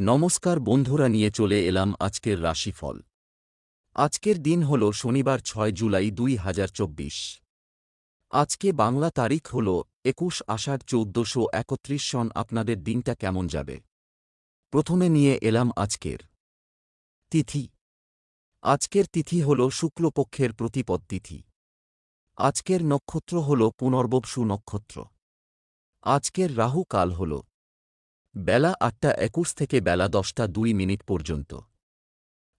নমস্কার বন্ধুরা, নিয়ে চলে এলাম আজকের রাশিফল। আজকের দিন হল শনিবার ছয় জুলাই দুই হাজার চব্বিশ। আজকে বাংলা তারিখ হল একুশ আষাঢ় চৌদ্দশো একত্রিশ সন। আপনাদের দিনটা কেমন যাবে? প্রথমে নিয়ে এলাম আজকের তিথি। আজকের তিথি হল শুক্লপক্ষের প্রতিপদ তিথি। আজকের নক্ষত্র হল পুনর্বসু নক্ষত্র। আজকের রাহু কাল হল বেলা আটটা একুশ থেকে বেলা দশটা দুই মিনিট পর্যন্ত।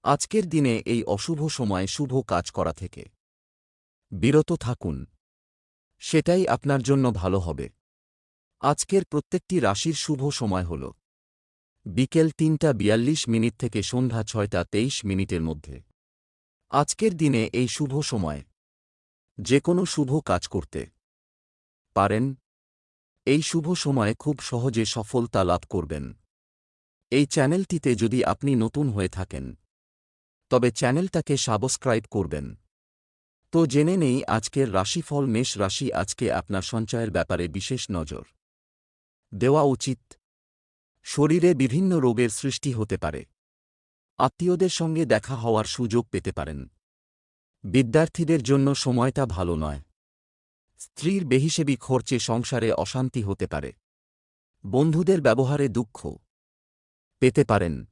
আজকের দিনে এই অশুভ সময়ে শুভ কাজ করা থেকে। বিরত থাকুন। সেটাই আপনার জন্য ভালো হবে। আজকের প্রত্যেকটি রাশির শুভ সময় হল। বিকেল তিনটা বিয়াল্লিশ মিনিট থেকে সন্ধ্যা ছয়টা তেইশ মিনিটের মধ্যে। আজকের দিনে এই শুভ সময়। যে কোনো শুভ কাজ করতে। পারেন এই শুভ সময়ে খুব সহজে সফলতা লাভ করবেন। এই চ্যানেলটিতে যদি আপনি নতুন হয়ে থাকেন, তবে চ্যানেলটাকে সাবস্ক্রাইব করবেন। তো জেনে নেই আজকের রাশিফল, মেষ রাশি আজকে আপনার সঞ্চয়ের ব্যাপারে বিশেষ নজর। দেওয়া উচিত। শরীরে বিভিন্ন রোগের সৃষ্টি হতে পারে। আত্মীয়দের সঙ্গে দেখা হওয়ার সুযোগ পেতে পারেন। বিদ্যার্থীদের জন্য সময়টা ভালো নয়। স্ত্রীর বেহিসেবি খরচে সংসারে অশান্তি হতে পারে। বন্ধুদের ব্যবহারে দুঃখ পেতে পারেন।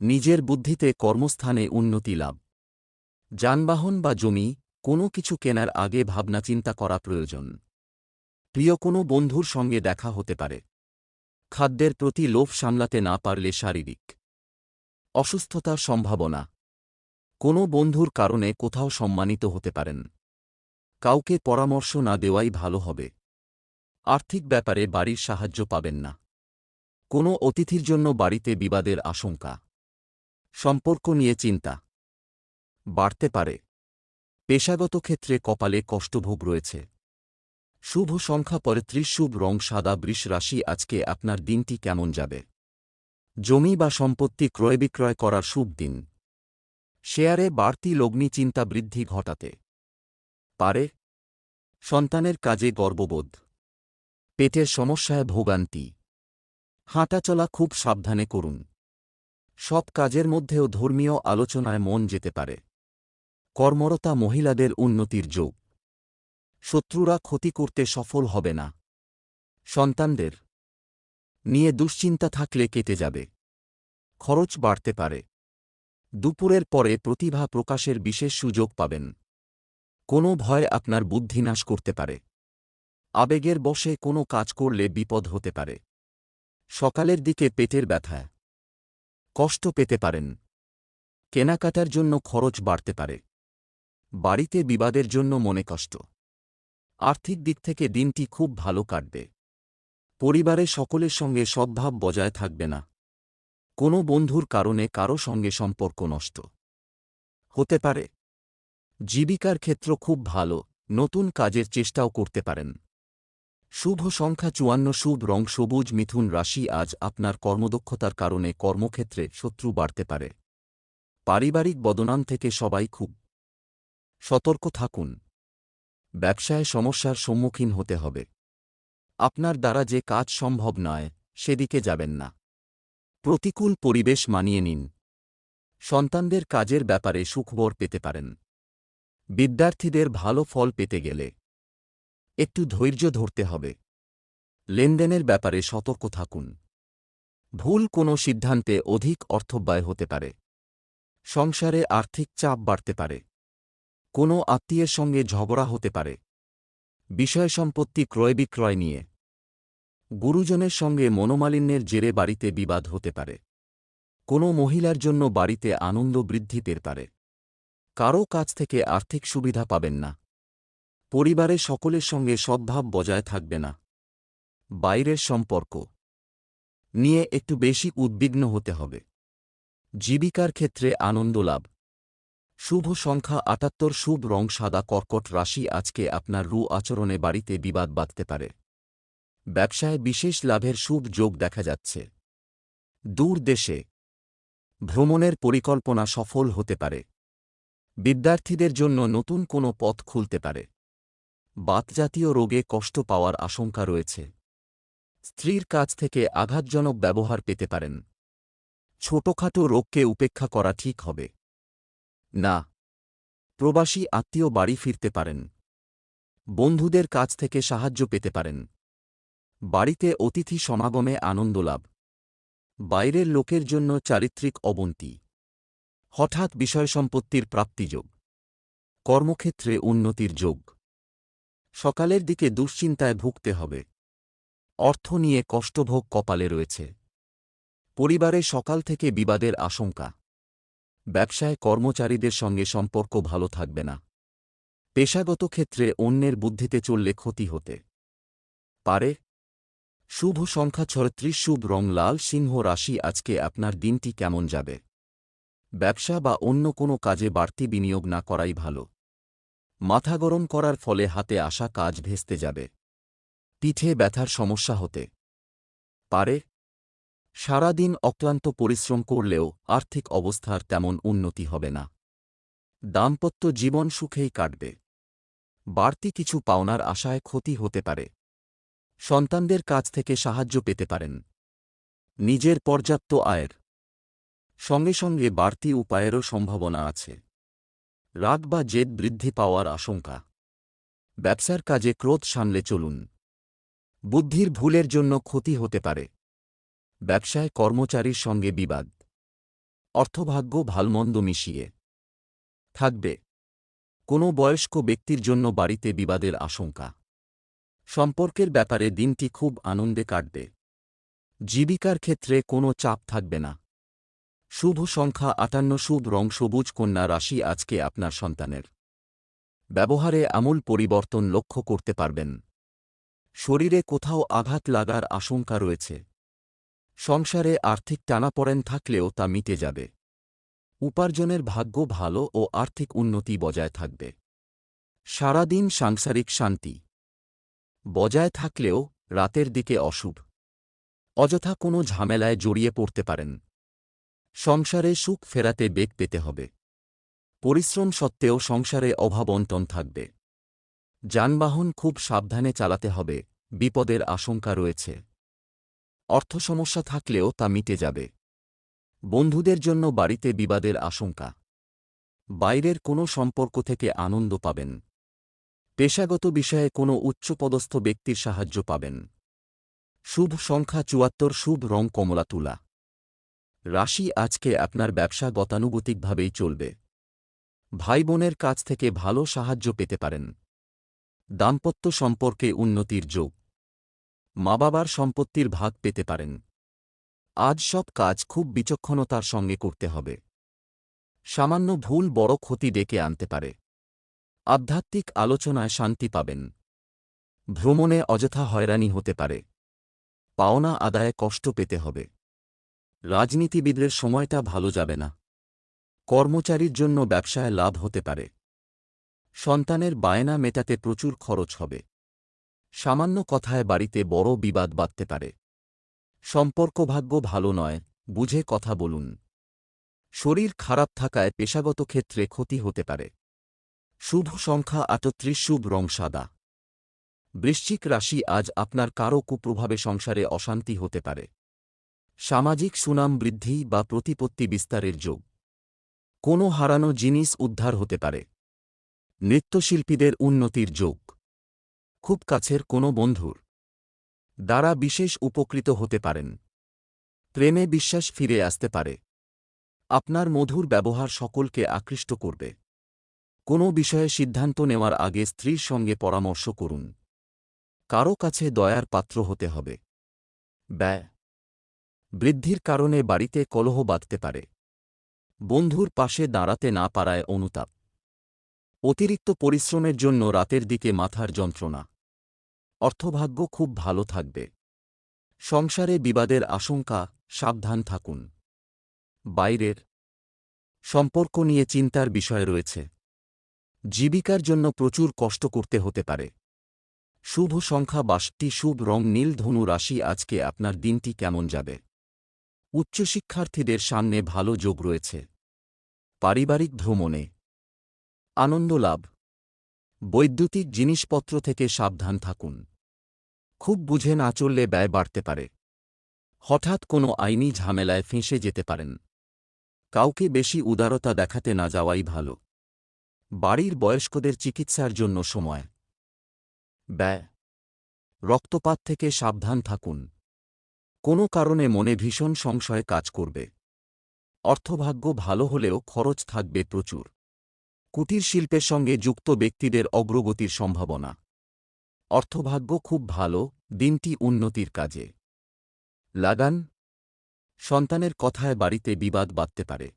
নিজের বুদ্ধিতে কর্মস্থানে উন্নতি লাভ। যানবাহন বা জমি, কোনো কিছু কেনার আগে ভাবনা চিন্তা করা প্রয়োজন। প্রিয় কোনো বন্ধুর সঙ্গে দেখা হতে পারে। খাদ্যের প্রতি লোভ সামলাতে না পারলে শারীরিক অসুস্থতার সম্ভাবনা। কোনো বন্ধুর কারণে কোথাও সম্মানিত হতে পারেন। কাউকে পরামর্শ না দেওয়াই ভালো হবে। আর্থিক ব্যাপারে বাড়ির সাহায্য পাবেন না। কোনো অতিথির জন্য বাড়িতে বিবাদের আশঙ্কা। সম্পর্ক নিয়ে চিন্তা। বাড়তে পারে। পেশাগত ক্ষেত্রে কপালে কষ্টভোগ রয়েছে। শুভ সংখ্যা পঁয়ত্রিশ শুভ রং সাদা বৃষ রাশি আজকে আপনার দিনটি কেমন যাবে? জমি বা সম্পত্তি ক্রয় বিক্রয় করার শুভ দিন। শেয়ারে বাড়তি লগ্নি চিন্তা বৃদ্ধি ঘটাতে। পারে। সন্তানের কাজে গর্ববোধ। পেটের সমস্যায় ভোগান্তি। হাঁটাচলা খুব সাবধানে করুন। সব কাজের মধ্যেও ধর্মীয় আলোচনায় মন যেতে পারে। কর্মরতা মহিলাদের উন্নতির যোগ। শত্রুরা ক্ষতি করতে সফল হবে না। সন্তানদের নিয়ে দুশ্চিন্তা থাকলে কেটে যাবে। খরচ বাড়তে পারে। দুপুরের পরে প্রতিভা প্রকাশের বিশেষ সুযোগ পাবেন। কোনো ভয় আপনার বুদ্ধি নাশ করতে পারে। আবেগের বশে কোনো কাজ করলে বিপদ হতে পারে। সকালের দিকে পেটের ব্যথা। কষ্ট পেতে পারেন। কেনাকাটার জন্য খরচ বাড়তে পারে। বাড়িতে বিবাদের জন্য মনে কষ্ট। আর্থিক দিক থেকে দিনটি খুব ভালো কাটবে। পরিবারে সকলের সঙ্গে সদ্ভাব বজায় থাকবে না। কোনো বন্ধুর কারণে কারও সঙ্গে সম্পর্ক নষ্ট। হতে পারে। জীবিকার ক্ষেত্র খুব ভালো, নতুন কাজের চেষ্টাও করতে পারেন। শুভ সংখ্যা চুয়ান্ন, শুভ রং সবুজ, মিথুন রাশি আজ আপনার কর্মদক্ষতার কারণে কর্মক্ষেত্রে শত্রু বাড়তে পারে। পারিবারিক বদনাম থেকে সবাই খুব সতর্ক থাকুন। ব্যবসায় সমস্যার সম্মুখীন হতে হবে। আপনার দ্বারা যে কাজ সম্ভব নয়, সেদিকে যাবেন না। প্রতিকূল পরিবেশ মানিয়ে নিন। সন্তানদের কাজের ব্যাপারে সুখবর পেতে পারেন। বিদ্যার্থীদের ভালো ফল পেতে গেলে একটু ধৈর্য ধরতে হবে। লেনদেনের ব্যাপারে সতর্ক থাকুন। ভুল কোনো সিদ্ধান্তে অধিক অর্থব্যয় হতে পারে। সংসারে আর্থিক চাপ বাড়তে পারে। কোনো আত্মীয়ের সঙ্গে ঝগড়া হতে পারে। বিষয় সম্পত্তি ক্রয় বিক্রয় নিয়ে। গুরুজনের সঙ্গে মনোমালিন্যের জেরে বাড়িতে বিবাদ হতে পারে। কোনো মহিলার জন্য বাড়িতে আনন্দ বৃদ্ধি পেতে পারে। কারও কাছ থেকে আর্থিক সুবিধা পাবেন না। পরিবারে সকলের সঙ্গে সদ্ভাব বজায় থাকবে না। বাইরের সম্পর্ক নিয়ে একটু বেশি উদ্বিগ্ন হতে হবে। জীবিকার ক্ষেত্রে আনন্দ লাভ। শুভ সংখ্যা আটাত্তর, শুভ রং সাদা, কর্কট রাশি আজকে আপনার রু আচরণে বাড়িতে বিবাদ বাঁধতে পারে। ব্যবসায় বিশেষ লাভের শুভ যোগ দেখা যাচ্ছে। দূর দেশে ভ্রমণের পরিকল্পনা সফল হতে পারে। বিদ্যার্থীদের জন্য নতুন কোনো পথ খুলতে পারে। বাতজাতীয় রোগে কষ্ট পাওয়ার আশঙ্কা রয়েছে। স্ত্রীর কাছ থেকে আঘাতজনক ব্যবহার পেতে পারেন। ছোটখাটো রোগকে উপেক্ষা করা ঠিক হবে। না। প্রবাসী আত্মীয় বাড়ি ফিরতে পারেন। বন্ধুদের কাছ থেকে সাহায্য পেতে পারেন। বাড়িতে অতিথি সমাগমে আনন্দ লাভ। বাইরের লোকের জন্য চারিত্রিক অবন্তি। হঠাৎ বিষয় সম্পত্তির প্রাপ্তিযোগ কর্মক্ষেত্রে উন্নতির যোগ। সকালের দিকে দুশ্চিন্তায় ভুগতে হবে। অর্থ নিয়ে কষ্টভোগ কপালে রয়েছে। পরিবারে সকাল থেকে বিবাদের আশঙ্কা। ব্যবসায় কর্মচারীদের সঙ্গে সম্পর্ক ভালো থাকবে না। পেশাগত ক্ষেত্রে অন্যের বুদ্ধিতে চললে ক্ষতি হতে পারে। শুভ সংখ্যা ছত্রিশ, শুভ রং লাল, সিংহ রাশি, আজকে আপনার দিনটি কেমন যাবে? ব্যবসা বা অন্য কোনো কাজে বাড়তি বিনিয়োগ না করাই ভালো। মাথা গরম করার ফলে হাতে আসা কাজ ভেস্তে যাবে। পিঠে ব্যথার সমস্যা হতে পারে। সারাদিন অক্লান্ত পরিশ্রম করলেও আর্থিক অবস্থার তেমন উন্নতি হবে না। দাম্পত্য জীবন সুখেই কাটবে। বাড়তি কিছু পাওনার আশায় ক্ষতি হতে পারে। সন্তানদের কাছ থেকে সাহায্য পেতে পারেন। নিজের পর্যাপ্ত আয়ের সঙ্গে সঙ্গে বাড়তি উপায়েরও সম্ভাবনা আছে। রাগ বা জেদ বৃদ্ধি পাওয়ার আশঙ্কা। ব্যবসার কাজে ক্রোধ সামলে চলুন। বুদ্ধির ভুলের জন্য ক্ষতি হতে পারে। ব্যবসায় কর্মচারীর সঙ্গে বিবাদ। অর্থভাগ্য ভালমন্দ মিশিয়ে। থাকবে। কোনো বয়স্ক ব্যক্তির জন্য বাড়িতে বিবাদের আশঙ্কা। সম্পর্কের ব্যাপারে দিনটি খুব আনন্দে কাটবে। জীবিকার ক্ষেত্রে কোনো চাপ থাকবে না। শুভ সংখ্যা আটান্ন, শুভ রং, সবুজ কন্যা রাশি আজকে আপনার সন্তানের। ব্যবহারে আমূল পরিবর্তন লক্ষ্য করতে পারবেন। শরীরে কোথাও আঘাত লাগার আশঙ্কা রয়েছে। সংসারে আর্থিক টানাপড়েন থাকলেও তা মিটে যাবে। উপার্জনের ভাগ্য ভালো ও আর্থিক উন্নতি বজায় থাকবে। সারাদিন সাংসারিক শান্তি। বজায় থাকলেও রাতের দিকে অশুভ। অযথা কোনো ঝামেলায় জড়িয়ে পড়তে পারেন। সংসারে সুখ ফেরাতে বেগ পেতে হবে। পরিশ্রম সত্ত্বেও সংসারে অভাবন্টন থাকবে। যানবাহন খুব সাবধানে চালাতে হবে, বিপদের আশঙ্কা রয়েছে। অর্থ সমস্যা থাকলেও তা মিটে যাবে। বন্ধুদের জন্য বাড়িতে বিবাদের আশঙ্কা। বাইরের কোনো সম্পর্ক থেকে আনন্দ পাবেন। পেশাগত বিষয়ে কোনো উচ্চপদস্থ ব্যক্তির সাহায্য পাবেন। শুভ সংখ্যা চুয়াত্তর, শুভ রং কমলা তুলা রাশি আজকে আপনার ব্যবসা গতানুগতিকভাবেই চলবে। ভাই বোনের কাছ থেকে ভালো সাহায্য পেতে পারেন। দাম্পত্য সম্পর্কে উন্নতির যোগ। মা বাবার সম্পত্তির ভাগ পেতে পারেন। আজ সব কাজ খুব বিচক্ষণতার সঙ্গে করতে হবে। সামান্য ভুল বড় ক্ষতি ডেকে আনতে পারে। আধ্যাত্মিক আলোচনায় শান্তি পাবেন। ভ্রমণে অযথা হয়রানি হতে পারে। পাওনা আদায়ে কষ্ট পেতে হবে। রাজনীতিবিদদের সময়টা ভালো যাবে না। কর্মচারীর জন্য ব্যবসায় লাভ হতে পারে। সন্তানের বায়না মেটাতে প্রচুর খরচ হবে। সামান্য কথায় বাড়িতে বড় বিবাদ বাঁধতে পারে। সম্পর্ক ভাগ্য ভালো নয়, বুঝে কথা বলুন। শরীর খারাপ থাকায় পেশাগত ক্ষেত্রে ক্ষতি হতে পারে। শুভ সংখ্যা আটত্রিশ, শুভ রং সাদা। বৃশ্চিক রাশি আজ আপনার কারও কুপ্রভাবে সংসারে অশান্তি হতে পারে। সামাজিক সুনাম বৃদ্ধি বা প্রতিপত্তি বিস্তারের যোগ। কোনো হারানো জিনিস উদ্ধার হতে পারে। নৃত্যশিল্পীদের উন্নতির যোগ। খুব কাছের কোনো বন্ধুর দ্বারা বিশেষ উপকৃত হতে পারেন। প্রেমে বিশ্বাস ফিরে আসতে পারে। আপনার মধুর ব্যবহার সকলকে আকৃষ্ট করবে। কোনো বিষয়ে সিদ্ধান্ত নেওয়ার আগে স্ত্রীর সঙ্গে পরামর্শ করুন। কারও কাছে দয়ার পাত্র হতে হবে। ব্যয়। বৃদ্ধির কারণে বাড়িতে কলহ বাঁধতে পারে। বন্ধুর পাশে দাঁড়াতে না পারায় অনুতাপ। অতিরিক্ত পরিশ্রমের জন্য রাতের দিকে মাথার যন্ত্রণা। অর্থভাগ্য খুব ভালো থাকবে। সংসারে বিবাদের আশঙ্কা, সাবধান থাকুন। বাইরের সম্পর্ক নিয়ে চিন্তার বিষয় রয়েছে। জীবিকার জন্য প্রচুর কষ্ট করতে হতে পারে। শুভ সংখ্যা বাষট্টি, শুভ রং, নীল ধনু রাশি, আজকে আপনার দিনটি কেমন যাবে? উচ্চশিক্ষার্থীদের সামনে ভালো যোগ রয়েছে। পারিবারিক ভ্রমণে আনন্দ লাভ। বৈদ্যুতিক জিনিসপত্র থেকে সাবধান থাকুন। খুব বুঝে না চললে ব্যয় বাড়তে পারে। হঠাৎ কোনো আইনি ঝামেলায় ফেঁসে যেতে পারেন। কাউকে বেশি উদারতা দেখাতে না যাওয়াই ভালো। বাড়ির বয়স্কদের চিকিৎসার জন্য সময়। ব্যয়। রক্তপাত থেকে সাবধান থাকুন। কোনো কারণে মনে ভীষণ সংশয় কাজ করবে। অর্থভাগ্য ভালো হলেও খরচ থাকবে প্রচুর। কুটির শিল্পের সঙ্গে যুক্ত ব্যক্তিদের অগ্রগতির সম্ভাবনা। অর্থভাগ্য খুব ভালো, দিনটি উন্নতির কাজে। লাগান। সন্তানের কথায় বাড়িতে বিবাদ বাঁধতে পারে।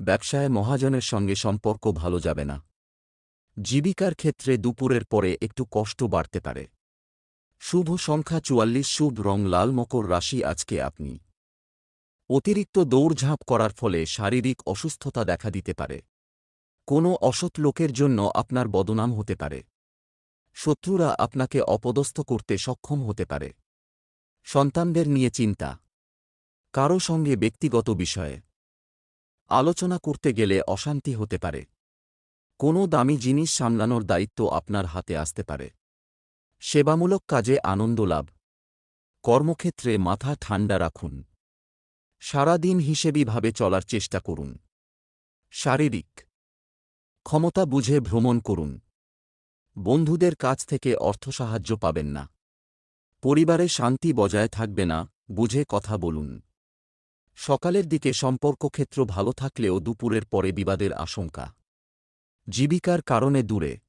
ব্যবসায় মহাজনের সঙ্গে সম্পর্ক ভালো যাবে না। জীবিকার ক্ষেত্রে দুপুরের পরে একটু কষ্ট বাড়তে পারে। শুভ সংখ্যা চুয়াল্লিশ, শুভ রং লাল মকর রাশি আজকে আপনি। অতিরিক্ত দৌড়ঝাঁপ করার ফলে শারীরিক অসুস্থতা দেখা দিতে পারে। কোনো অসৎ লোকের জন্য আপনার বদনাম হতে পারে। শত্রুরা আপনাকে অপদস্থ করতে সক্ষম হতে পারে। সন্তানদের নিয়ে চিন্তা। কারও সঙ্গে ব্যক্তিগত বিষয়ে। আলোচনা করতে গেলে অশান্তি হতে পারে। কোনো দামি জিনিস সামলানোর দায়িত্ব আপনার হাতে আসতে পারে। সেবামূলক কাজে আনন্দ লাভ। কর্মক্ষেত্রে মাথা ঠান্ডা রাখুন। সারাদিন হিসেবিভাবে চলার চেষ্টা করুন। শারীরিক ক্ষমতা বুঝে ভ্রমণ করুন। বন্ধুদের কাছ থেকে অর্থ সাহায্য পাবেন না। পরিবারে শান্তি বজায় থাকবে না, বুঝে কথা বলুন। সকালের দিকে সম্পর্কক্ষেত্র ভালো থাকলেও দুপুরের পরে বিবাদের আশঙ্কা। জীবিকার কারণে দূরে।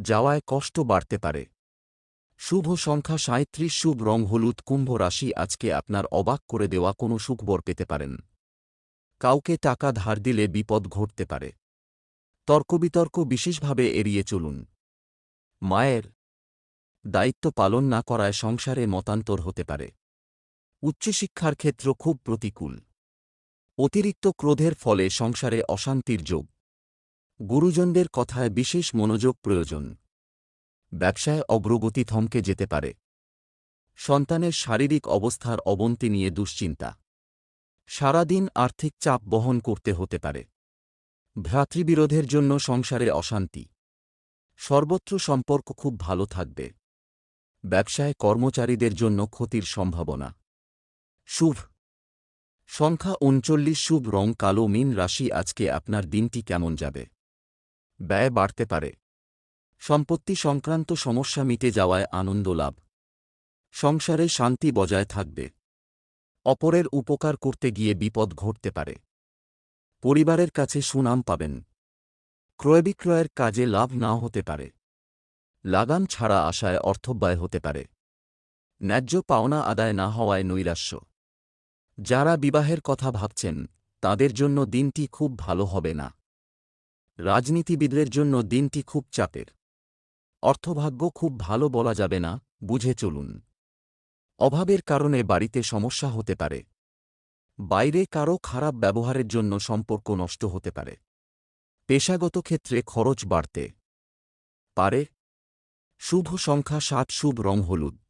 যাওয়ায় কষ্ট বাড়তে পারে। শুভ সংখ্যা সাঁত্রিশ, শুভ রং হলুদ, কুম্ভ রাশি আজকে আপনার অবাক করে দেওয়া কোনো সুখবর পেতে পারেন। কাউকে টাকা ধার দিলে বিপদ ঘটতে পারে। তর্কবিতর্ক বিশেষভাবে এড়িয়ে চলুন। মায়ের দায়িত্ব পালন না করায় সংসারে মতান্তর হতে পারে। উচ্চশিক্ষার ক্ষেত্র খুব প্রতিকূল। অতিরিক্ত ক্রোধের ফলে সংসারে অশান্তির যোগ। গুরুজনদের কথায় বিশেষ মনোযোগ প্রয়োজন। ব্যবসায় অগ্রগতি থমকে যেতে পারে। সন্তানের শারীরিক অবস্থার অবনতি নিয়ে দুশ্চিন্তা। সারাদিন আর্থিক চাপ বহন করতে হতে পারে। ভ্রাতৃবিরোধের জন্য সংসারে অশান্তি। সর্বত্র সম্পর্ক খুব ভালো থাকবে। ব্যবসায় কর্মচারীদের জন্য ক্ষতির সম্ভাবনা। শুভ। সংখ্যা উনচল্লিশ শুভ রং কালো মিন রাশি আজকে আপনার দিনটি কেমন যাবে? ব্যয় বাড়তে পারে। সম্পত্তি সংক্রান্ত সমস্যা মিটে যাওয়ায় আনন্দ লাভ। সংসারে শান্তি বজায় থাকবে। অপরের উপকার করতে গিয়ে বিপদ ঘটতে পারে। পরিবারের কাছে সুনাম পাবেন। ক্রয়বিক্রয়ের কাজে লাভ নাও হতে পারে। লাগাম ছাড়া আশায় অর্থব্যয় হতে পারে। ন্যায্য পাওনা আদায় না হওয়ায় নৈরাশ্য। যারা বিবাহের কথা ভাবছেন, তাদের জন্য দিনটি খুব ভালো হবে না। রাজনীতিবিদদের জন্য দিনটি খুব চাপের। অর্থভাগ্য খুব ভালো বলা যাবে না, বুঝে চলুন। অভাবের কারণে বাড়িতে সমস্যা হতে পারে। বাইরে কারও খারাপ ব্যবহারের জন্য সম্পর্ক নষ্ট হতে পারে। পেশাগত ক্ষেত্রে খরচ বাড়তে পারে। শুভ সংখ্যা সাত শুভ রং হলুদ।